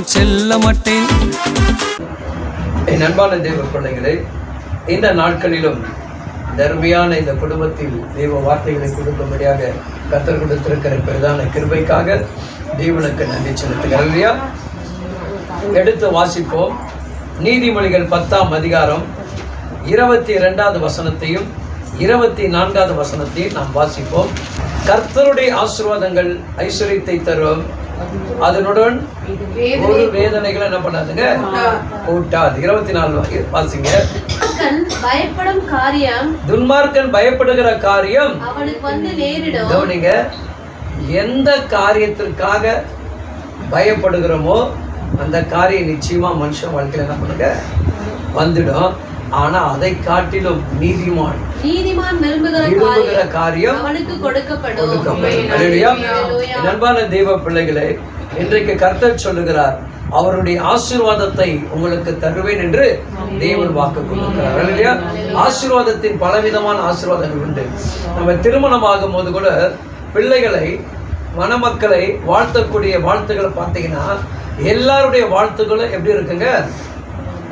நான் செல்ல மாட்டேன். என் அன்பான தேவ பிள்ளைகளே இந்த நாட்களிலும் தர்மியான இந்த குடும்பத்தில் தெய்வ வார்த்தைகளை கொடுக்கும்படியாக கத்தர் கொடுத்திருக்கிற பிரதான கிருபைக்காக தேவனுக்கு நன்றி செலுத்துகிறேன். இல்லையா எடுத்து வாசிப்போம். நீதிமொழிகள் பத்தாம் அதிகாரம் இருபத்தி ரெண்டாவது வசனத்தையும் இருபத்தி நான்காவது வசனத்தையும் நாம் வாசிப்போம். கர்த்தருடைய ஆசீர்வாதங்கள் ஐஸ்வர்யத்தை தரும். அதனுடன் ஒரு வேதனைகளை என்ன பண்ணாதுங்க? கூட்டாது. இருபத்தி நாலு வாசிங்க. பயப்படும் காரியம். துன்மார்க்கன் பயப்படுகிற காரியம் அவனுக்கு வந்து நேரிடும். கவனிங்க. எந்த காரியத்திற்காக பயப்படுகிறோமோ அந்த காரியம் நிச்சயமா மனுஷன் வாழ்க்கையில என்ன பண்ணுங்க? வந்துடும். ஆனா அதை காட்டிலும் நீதிமான் நீதிமான் விரும்புகிற காரியம் அவனுக்கு கொடுக்கப்படும். அன்பான தெய்வ பிள்ளைகளே இன்றைக்கு கர்த்தர் சொல்லுகிறார் அவருடைய ஆசீர்வாதத்தை உங்களுக்கு தருவேன் என்று தேவன் வாக்கு கொடுக்கிறார். அல்லையா ஆசீர்வாதத்தின் பலவிதமான ஆசீர்வாதங்கள் உண்டு. நம்ம திருமணமாகும் போது கூட பிள்ளைகளை மணமக்களை வாழ்த்தக்கூடிய வாழ்த்துக்களை பார்த்தீங்கன்னா எல்லாருடைய வாழ்த்துக்களும் எப்படி இருக்குங்க?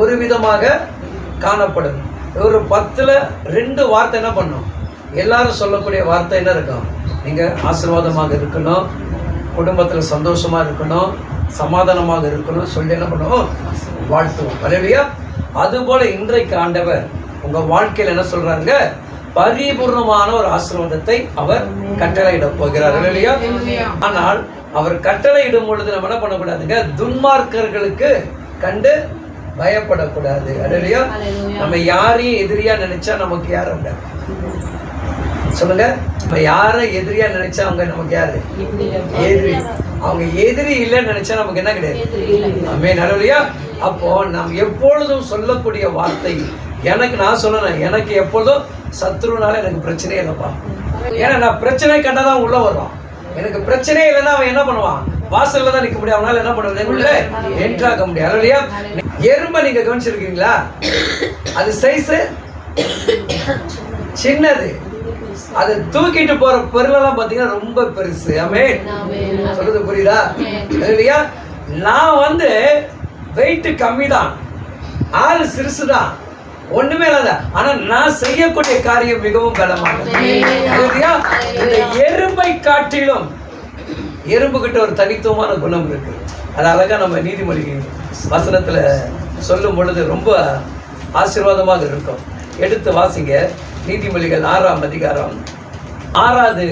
ஒரு விதமாக காணப்படும். ஒரு பத்துல ரெண்டு வார்த்தை என்ன பண்ணும்? எல்லாரும் சொல்லக்கூடிய வார்த்தை என்ன இருக்கும்? நீங்க ஆசீர்வாதமாக இருக்கணும் குடும்பத்துல சந்தோஷமா இருக்கணும் சமாதானமாக இருக்கணும் சொல்லி என்ன பண்ணுவோம் வாழ்த்துவோம். இல்லையா அதுபோல இன்றைக்கு ஆண்டவர் உங்க வாழ்க்கையில என்ன சொல்றாங்க பரிபூர்ணமான ஒரு ஆசீர்வாதத்தை அவர் கட்டளையிட போகிறார். இல்லையா ஆனால் அவர் கட்டளையிடும் பொழுது நம்ம என்ன பண்ணக்கூடாதுங்க? துன்மார்க்கர்களுக்கு கண்டு பயப்படக்கூடாது. அல்லேலூயா. நம்ம யாரையும் எதிரியா நினைச்சா நமக்கு யாரும் உண்டு சொல்லுங்க. நம்ம யாரை எதிரியா நினைச்சா அவங்க நமக்கு யாரு? எதிரி. அவங்க எதிரி இல்லைன்னு நினைச்சா நமக்கு என்ன கிடையாது? அமே நல்லையா அப்போ நாம் எப்பொழுதும் சொல்லக்கூடிய வார்த்தை எனக்கு நான் சொல்லணும் எனக்கு எப்பொழுதும் சத்ருனால எனக்கு பிரச்சனையே இல்லைப்பா. ஏன்னா நான் பிரச்சனை கண்டாதான் உள்ள வருவான். எனக்கு பிரச்சனையே இல்லைன்னா அவன் என்ன பண்ணுவான்? வாசல்ல தான் நிக்க முடியும். அவனால என்ன பண்ணுவது உள்ள என்ட்ராக முடியாது இல்லையா எறும்பை நீங்க கவனிச்சிருக்கீங்களா? அது சைஸ் சின்னது. அது தூக்கிட்டு போற பொருளெல்லாம் பாத்தீங்கன்னா ரொம்ப பெருசு. ஆமே சொல்றது புரியுதா? இல்லையா? நான் வந்து வெயிட் கம்மி தான் ஆள் சிறுசு தான் ஒண்ணுமே இல்லாத. ஆனா நான் செய்யக்கூடிய காரியம் மிகவும் பலமானது. எறும்பை காட்டிலும் எறும்பு கிட்ட ஒரு தனித்துவமான குணம் இருக்கு. அது அழகா நம்ம நீதிமொழி வசனத்துல சொல்லும் பொழுது ரொம்ப ஆசீர்வாதமாக இருக்கும். எடுத்து வாசிங்க. நீதிமொழிகள் ஆறாம் அதிகாரம். ஆறாவது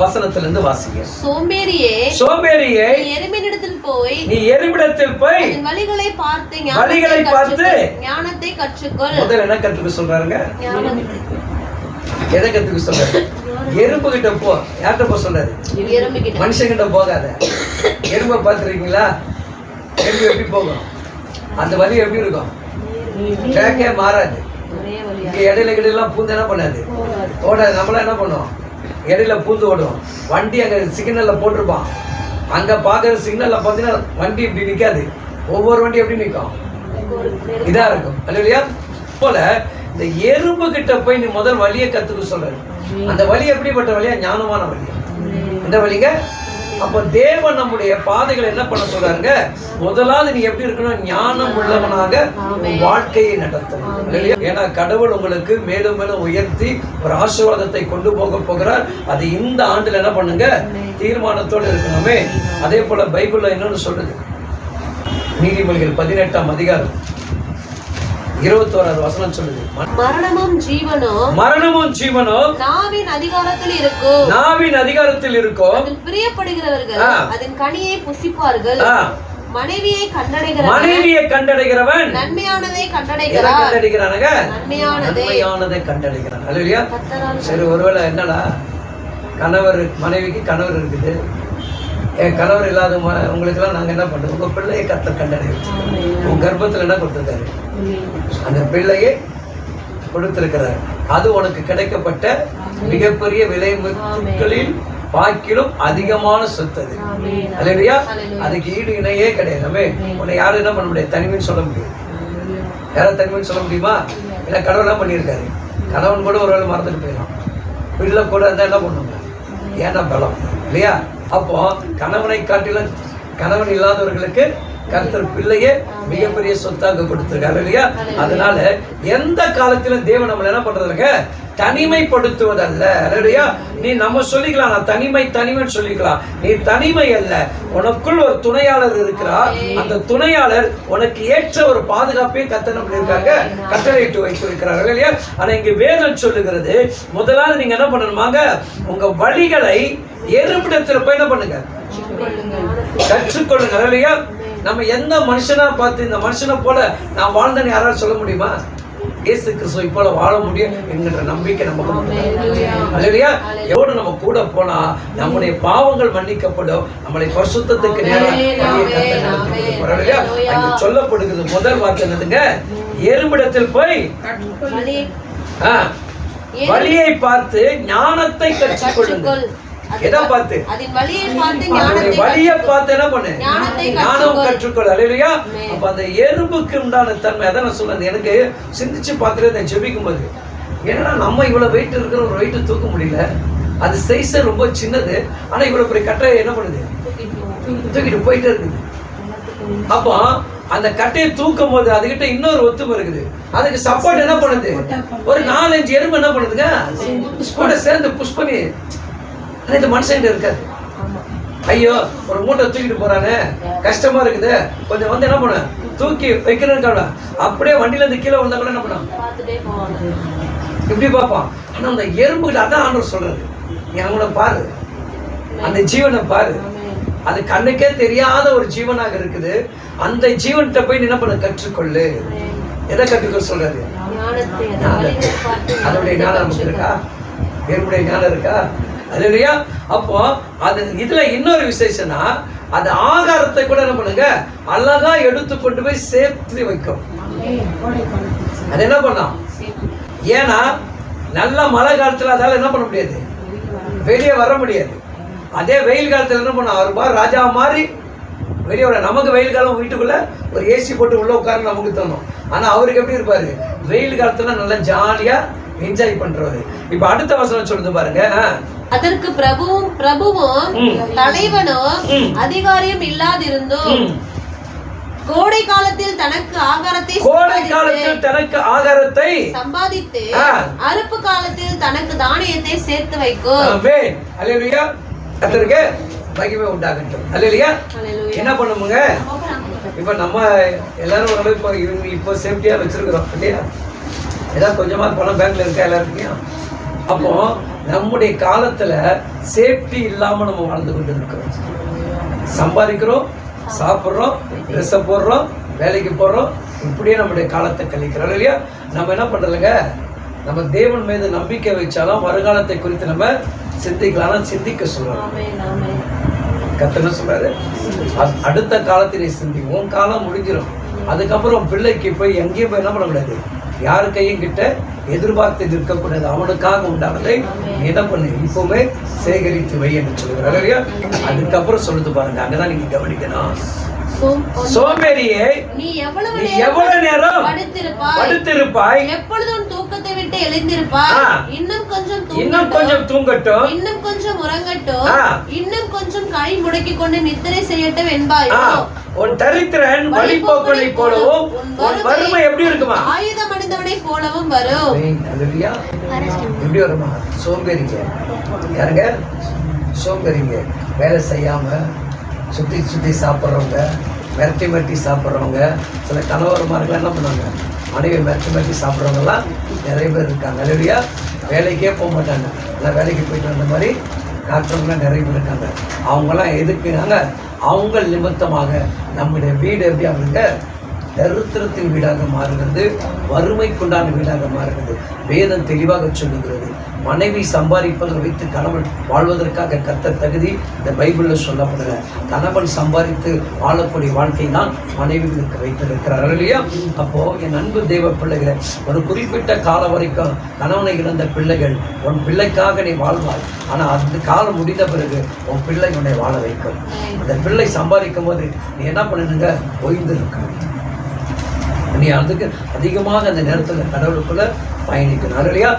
வசனத்துல இருந்து வாசிங்க. சோம்பேறியே சோம்பேறியை நீ எருமையினிடத்தில் போய் நீ எறும்பிடத்தில் போய் வழிகளை பார்த்து வழிகளை பார்த்து. ஞானத்தை கற்றுக்கொள். முதல்ல என்ன கற்றுக்க சொல்றாருங்க? எதை கற்றுக்க சொல்றாரு எறும்பு கிட்ட போ யார்கிட்ட போக சொல்றாரு மனுஷங்கிட்ட போகாத. எறும்பை பார்த்துருக்கீங்களா? எறும்பு எப்படி போகும்? அந்த வலி எப்படி இருக்கும்? ட்ராக்கே மாறாது. இங்க இடையில இடையிலாம் பூந்து என்ன பண்ணாது? ஓடாது நம்மளாம் என்ன பண்ணுவோம்? இடையில பூந்து ஓடுவோம். வண்டி அங்க சிக்னல்ல போட்டிருப்பான். அங்க பாக்குற சிக்னல்ல பாத்தீங்கன்னா வண்டி இப்படி நிக்காது. ஒவ்வொரு வண்டி எப்படி நிக்கும்? இதா இருக்கும். இல்லையா? போல இந்த எறும்பு கிட்ட போய் நீ முதல் வழியை கத்துக்க சொல்றாரு அந்த வழி எப்படிப்பட்ட வழியா ஞானமான வழி அந்த வழிங்க அப்ப தேவன் நம்முடைய பாதைகளை என்ன பண்ண சொல்றாருங்க? முதலாவது நீ எப்படி இருக்கணும்? ஞானம் உள்ளவனாக வாழ்க்கையை நடத்தணும்? ஏன்னா கடவுள் உங்களுக்கு மேலும் மேலும் உயர்த்தி ஒரு ஆசீர்வாதத்தை கொண்டு போக போகிறார். அது இந்த ஆண்டுல என்ன பண்ணுங்க? தீர்மானத்தோடு இருக்கணுமே. அதே போல பைபிள்ல இன்னொன்னு சொல்லுது. நீதிமொழிகள் பதினெட்டாம் அதிகாரம். இருபத்தோராது வசனம் சொல்லுது. மரணமும் ஜீவனும் மரணமும் ஜீவனும் நாவின் அதிகாரத்தில் இருக்கும். நாவின் அதிகாரத்தில் இருக்கும். அதில் பிரியப்படுகிறவர்கள். அதன் கனியை புசிப்பார்கள். மனைவியை கண்டடைகிறவன் மனைவியை கண்டடைகிறவன் நன்மையானதை எதை கண்டடைகிறார் கண்டடைகிறானுங்க நன்மையானதை கண்டடைகிறான். சரி ஒருவேளை என்னடா? கணவர் மனைவிக்கு கணவர் இருக்குது. என் கணவர் இல்லாத உங்களுக்கெல்லாம் நாங்கள் என்ன பண்ணுறோம் உங்கள் பிள்ளையை கத்த கண்டடை உன் கர்ப்பத்தில் என்ன கொடுத்துருக்காரு? அந்த பிள்ளையை கொடுத்திருக்கிறார். அது உனக்கு கிடைக்கப்பட்ட மிகப்பெரிய விலை முத்துக்களில் பாக்கிலும் அதிகமான சொத்து அது. இல்லையா அதுக்கு ஈடு இணையே கிடையாது. நம்ம உன்னை யாரும் என்ன பண்ண முடியாது? தனிமைன்னு சொல்ல முடியாது. யாரும் தனிமைன்னு சொல்ல முடியுமா? இல்லை. கடவுள் என்ன பண்ணியிருக்காரு கணவன் கூட ஒரு வேளை மறந்துட்டு போயிடலாம். பிள்ளை கூட இருந்தால் என்ன பண்ணுங்க ஏன்னா பலம். இல்லையா? அப்போ கணவனை காட்டிலும் கணவன் இல்லாதவர்களுக்கு கர்த்தர் பிள்ளையே மிகப்பெரிய சொத்தாக கொடுத்திருக்காரு இல்லையா? அதனால எந்த காலத்திலும் தேவன் நம்மளை என்ன பண்றதுங்க தனிமைப்படுத்துவதல்ல இல்லையா நீ நம்ம சொல்லிக்கலாம் நான் தனிமை தனிமைன்னு சொல்லிக்கலாம். நீ தனிமை அல்ல உனக்குள் ஒரு துணையாளர் இருக்கிறார். அந்த துணையாளர் உனக்கு ஏற்ற ஒரு பாதுகாப்பையும் கத்தனை இருக்காங்க. கட்டளையிட்டு வைத்திருக்கிறார்கள் இல்லையா ஆனா இங்க வேதம் சொல்லுகிறது முதலாவது நீங்க என்ன பண்ணணுமாங்க? உங்க வழிகளை எருப்பிடத்துல போய் என்ன பண்ணுங்க? கற்றுக்கொள்ளுங்க. இல்லையா? நம்ம எந்த மனுஷனா பார்த்து இந்த மனுஷனை போல நான் வாழ்ந்தேன்னு யாராவது சொல்ல முடியுமா? இயேசு கிறிஸ்துவை போல வாழ முடியும் என்கின்ற நம்பிக்கை நமக்கு. அல்லேலூயா எவ்வளவு நம்ம கூட போனா நம்முடைய பாவங்கள் மன்னிக்கப்படும். நம்மளை பரிசுத்தத்துக்கு நேரம் சொல்லப்படுகிறது முதல் வார்த்தை என்னதுங்க? எறும்பிடத்தில் போய் வழியை பார்த்து ஞானத்தை கற்றுக்கொள்ளுங்கள். எதை பார்த்து? வழியை பார்த்து என்ன பண்ணு? ஞானம் கற்றுக்கொள். ஆமென். அப்ப அந்த எறும்புக்கு உண்டான தன்மை அதான் நான் சொல்றேன் எனக்கு சிந்திச்சு பார்த்துட்டு நான் ஜெபிக்கும் போது ஏன்னா நம்ம இவ்வளவு வெயிட் இருக்கிற ஒரு வெயிட் தூக்க முடியல. அது சைஸ் ரொம்ப சின்னது. ஆனா இவ்வளவு பெரிய கட்டையை என்ன பண்ணுது? தூக்கிட்டு போயிட்டே இருக்குது. அப்போ அந்த கட்டையை தூக்கும் போது அதுகிட்ட இன்னொரு ஒத்துமை இருக்குது. அதுக்கு சப்போர்ட் என்ன பண்ணுது? ஒரு நாலஞ்சு எறும்பு என்ன பண்ணுதுங்க? கூட சேர்ந்து புஷ் பண்ணி ஆனா இது மனுஷன் இருக்காது. ஐயோ ஒரு மூட்டை தூக்கிட்டு போறானே. கஷ்டமா இருக்குது. கொஞ்சம் வந்து என்ன பண்ண தூக்கி வைக்கிறேன்னு அப்படியே வண்டியில இருந்து கீழே வந்தா கூட என்ன பண்ண பார்த்துட்டே போவாங்க. இப்படி பார்ப்பான். ஆனா அந்த எறும்புகிட்ட அதான் ஆண்டவர் சொல்றாரு. நீ அவங்கள பாரு. அந்த ஜீவனை பாரு. அது கண்ணுக்கே தெரியாத ஒரு ஜீவனாக இருக்குது. அந்த ஜீவன்கிட்ட போய் என்ன பண்ண? கற்றுக்கொள்ளு. எதை கற்றுக்கொள்ள சொல்றாரு? அதனுடைய ஞானம் நமக்கு இருக்கா? எறும்புடைய ஞானம் இருக்கா? அது இல்லையா அப்போ அது இதில் இன்னொரு விசேஷம்னா அது ஆகாரத்தை கூட என்ன பண்ணுங்க? அழகா எடுத்து கொண்டு போய் சேர்த்து வைக்கும். அது என்ன பண்ணலாம்? ஏன்னா நல்ல மழை காலத்தில் அதால் என்ன பண்ண முடியாது? வெளியே வர முடியாது. அதே வெயில் காலத்தில் என்ன பண்ணும் அவர் ராஜா மாதிரி வெளியே நமக்கு வெயில் காலம் வீட்டுக்குள்ள ஒரு ஏசி போட்டு உள்ள உட்கார நமக்கு தோணும் ஆனா அவருக்கு எப்படி இருப்பாரு வெயில் காலத்துல நல்லா ஜாலியா என்ஜாய் பண்றவரு இப்ப அடுத்த வசனம் சொல்லுது பாருங்க. அதற்கு பிரபுவும் பிரபுவும். தலைவனும். அதிகாரியும் இல்லாதிருந்தும். கோடை காலத்தில் தனக்கு ஆகாரத்தை கோடை காலத்தில் தனக்கு ஆகாரத்தை சம்பாதித்து. அறுப்பு காலத்தில் தனக்கு தானியத்தை சேர்த்து வைக்கும். அல்லேலூயா கர்த்தருக்கு மகிமை உண்டாகட்டும். அல்லேலூயா அல்லேலூயா. என்ன பண்ணுமுங்க இப்போ நம்ம எல்லாரும் ஓரளவு இப்போ இவங்க இப்போ சேஃப்டியாக வச்சிருக்கிறோம் இல்லையா? ஏதாவது கொஞ்சமா பணம் பேங்க்ல இருக்கா எல்லாருக்கும்? அப்போ நம்முடைய காலத்துல சேஃப்டி இல்லாம நம்ம வாழ்ந்து கொண்டு இருக்கிறோம் சம்பாதிக்கிறோம் சாப்பிட்றோம் ட்ரெஸ்ஸை போடுறோம் வேலைக்கு போடுறோம் இப்படியே நம்முடைய காலத்தை கழிக்கிறோம் இல்லையா? நம்ம என்ன பண்றதுங்க? நம்ம தேவன் மீது நம்பிக்கை வச்சாலும் வருங்காலத்தை குறித்து நம்ம சிந்திக்கலாம் சிந்திக்க சொல்றோம். சொல்றாரு? அ- அடுத்த காலத்திலே சிந்தி உன் காலம் முடிஞ்சிடும் அதுக்கப்புறம் பிள்ளைக்கு போய் எங்கேயும் போய் என்ன பண்ணக்கூடாது? யாரு கையும் கிட்ட எதிர்பார்த்து இருக்கக்கூடாது அவனுக்காக உண்டானதை என்ன பண்ணு. இப்பவுமே சேகரித்து வை என்று சொல்லுகிறார். இல்லையா அதுக்கப்புறம் சொல்லுது பாருங்க. அங்கதான் நீங்க கவனிக்கணும். சோம்- சோம்பேறியே நீ எவ்வளவு நேரம் படுத்திருப்பாய்? எப்பொழுதும் தூக்கத்தை விட்டு எழுந்திருப்பாய் ஆ. இன்னும் கொஞ்சம் இன்னும் கொஞ்சம் தூங்கட்டும். இன்னும் கொஞ்சம் உறங்கட்டும். இன்னும் கொஞ்சம் கை முடக்கி கொண்டு நித்திரை செய்யட்டும் என்பாயோ. உன் தரித்திரன் வழிபோக்கனை போலவும் உன் வறுமை எப்படி இருக்குமா? ஆயுதம் அணிந்தவனை போலவும் வரும். எப்படி வருமா? சோம்பேறிங்க. யாருங்க? சோம்பேறிங்க. வேலை செய்யாம சுத்தி சுத்தி சாப்பிட்றவங்க மிரட்டி மிரட்டி சாப்பிட்றவங்க சில கணவர்மார்கள் என்ன பண்ணுவாங்க? மனைவி மெச்சு மெச்சு சாப்பிட்றவங்கலாம் நிறைய பேர் இருக்காங்க. அல்லையா வேலைக்கே போக மாட்டாங்க. எல்லாம் வேலைக்கு போயிட்டு வந்த மாதிரி டாக்டர்லாம் நிறைய பேர் இருக்காங்க. அவங்கெல்லாம் எதுக்குனாங்க? அவங்க நிமித்தமாக நம்முடைய வீடு எப்படி அவங்க தரித்திரத்தின் வீடாக மாறுகிறது வறுமைக்குண்டான வீடாக மாறுகிறது. வேதம் தெளிவாக சொல்லுகிறது. மனைவி சம்பாதிப்பதை வைத்து கணவன் வாழ்வதற்காக கத்த தகுதி இந்த பைபிளில் சொல்லப்படுகிற கணவன் சம்பாதித்து வாழக்கூடிய வாழ்க்கை தான் மனைவிகளுக்கு வைத்திருக்கிறார்கள் இல்லையா அப்போ என் அன்பு தெய்வ பிள்ளைகளை ஒரு குறிப்பிட்ட காலம் வரைக்கும் கணவனை இழந்த பிள்ளைகள் உன் பிள்ளைக்காக நீ வாழ்வாய். ஆனால் அந்த காலம் முடிந்த பிறகு உன் பிள்ளை உன்னை வாழ வைக்கும். அந்த பிள்ளை சம்பாதிக்கும் போது நீ என்ன பண்ணணுங்க ஓய்ந்து இருக்கணும் நீ அதுக்கு அதிகமாக அந்த நேரத்தில் கடவுளுக்குள்ள பயணிக்கணும் இல்லையா?